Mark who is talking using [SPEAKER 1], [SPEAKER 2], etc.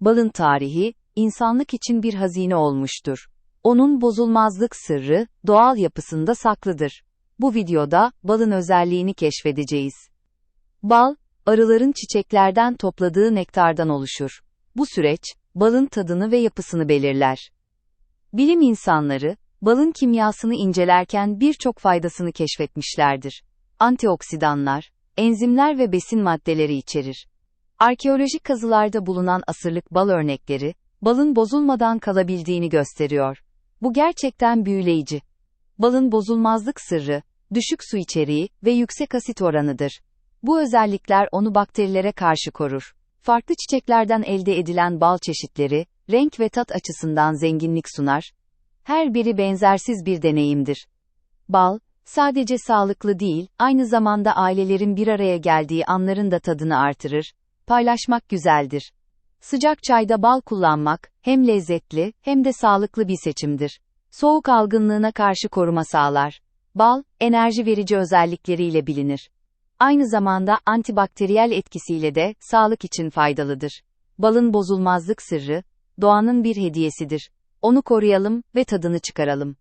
[SPEAKER 1] balın tarihi, insanlık için bir hazine olmuştur. Onun bozulmazlık sırrı, doğal yapısında saklıdır. Bu videoda, balın özelliğini keşfedeceğiz. Bal, arıların çiçeklerden topladığı nektardan oluşur. Bu süreç, balın tadını ve yapısını belirler. Bilim insanları, balın kimyasını incelerken birçok faydasını keşfetmişlerdir. Antioksidanlar, enzimler ve besin maddeleri içerir. Arkeolojik kazılarda bulunan asırlık bal örnekleri, balın bozulmadan kalabildiğini gösteriyor. Bu gerçekten büyüleyici. Balın bozulmazlık sırrı, düşük su içeriği ve yüksek asit oranıdır. Bu özellikler onu bakterilere karşı korur. Farklı çiçeklerden elde edilen bal çeşitleri, renk ve tat açısından zenginlik sunar. Her biri benzersiz bir deneyimdir. Bal, sadece sağlıklı değil, aynı zamanda ailelerin bir araya geldiği anların da tadını artırır. Paylaşmak güzeldir. Sıcak çayda bal kullanmak, hem lezzetli, hem de sağlıklı bir seçimdir. Soğuk algınlığına karşı koruma sağlar. Bal, enerji verici özellikleriyle bilinir. Aynı zamanda antibakteriyel etkisiyle de sağlık için faydalıdır. Balın bozulmazlık sırrı, doğanın bir hediyesidir. Onu koruyalım ve tadını çıkaralım.